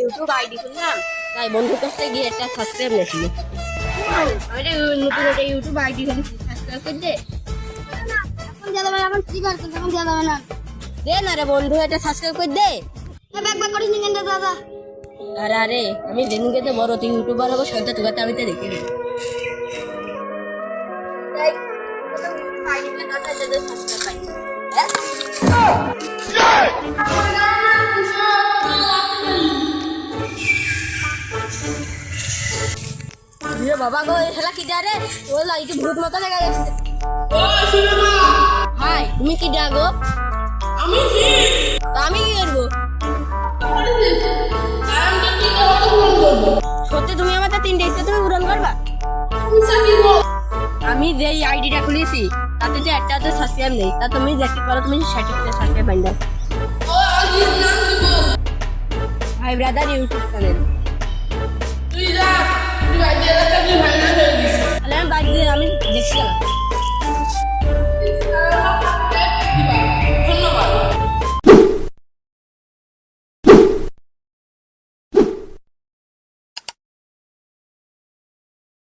YouTube ID খুললাম। তাই বন্ধুর কাছ গিয়ে একটা সাবস্ক্রাইব নিয়েছিল আমি নতুন একটা ইউটিউব আইডি খুলেছি সাবস্ক্রাইব করে দে এখন দেওয়া যাবে না এখন কি করছেন এখন দেওয়া যাবে না। দে না রে বন্ধু এটা সাবস্ক্রাইব করে দে। ব্যাগ ব্যাগ করিস নি কেন দাদা? আরে আরে আমি যেদিনকে তো বড় তুই ইউটিউবার হব সন্ধ্যা তোকে আমি তো দেখে দিই তাই সাবস্ক্রাইব পাই ভিড় বাবা গো খেলা কি ডারে? ও লাইকে ভূত মতো দেখা যাচ্ছে। হাই তুমি কি ডাগো আমি আমি কি করব? সত্যি তুমি আমাকে তিনটে ইচ্ছে তুমি পূরণ করবা? আমি যে আইডিটা খুলেছি তাতে যে একটা তো সাবস্ক্রাইব নেই তা তুমি দেখতে পারো তুমি সাবস্ক্রাইব ব্রাদার ইউটিউব চ্যানেল